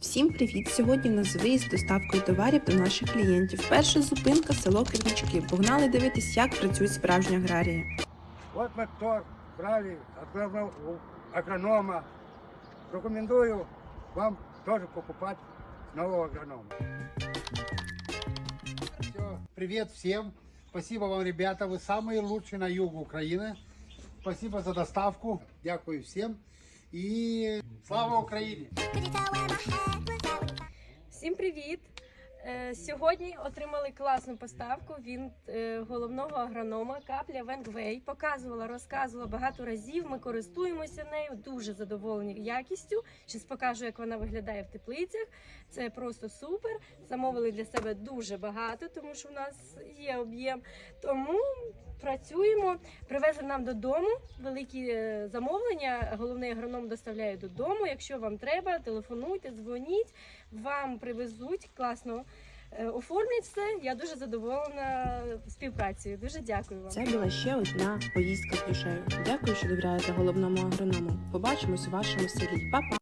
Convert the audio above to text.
Всім привіт! Сьогодні в нас виїзд з доставкою товарів до наших клієнтів. Перша зупинка село Кирнички. Погнали дивитись, як працюють справжні аграрії. Вот мы торг брали от главного агронома. Рекомендую вам тоже покупать нового агронома. Все, привет всем. Спасибо вам, ребята. Вы самые лучшие на югу Украины. Спасибо за доставку. Дякую всем. И слава Україні! Всім привіт! Е, Сьогодні отримали класну поставку від е, головного агронома Капля Венгвей. Показувала, розказувала багато разів. Ми користуємося нею, дуже задоволені якістю. Щас покажу, як вона виглядає в теплицях. Це просто супер. Замовили для себе дуже багато, тому що в нас є об'єм. Тому працюємо. Привезли нам додому великі е, замовлення. Головний агроном доставляє додому. Якщо вам треба, телефонуйте, дзвоніть вам привезуть класно. Е, Оформлять все. Я дуже задоволена співпрацею. Дуже дякую вам. Це була ще одна поїздка з душею. Дякую, що довіряєте головному агроному. Побачимось у вашому селі. Па-па!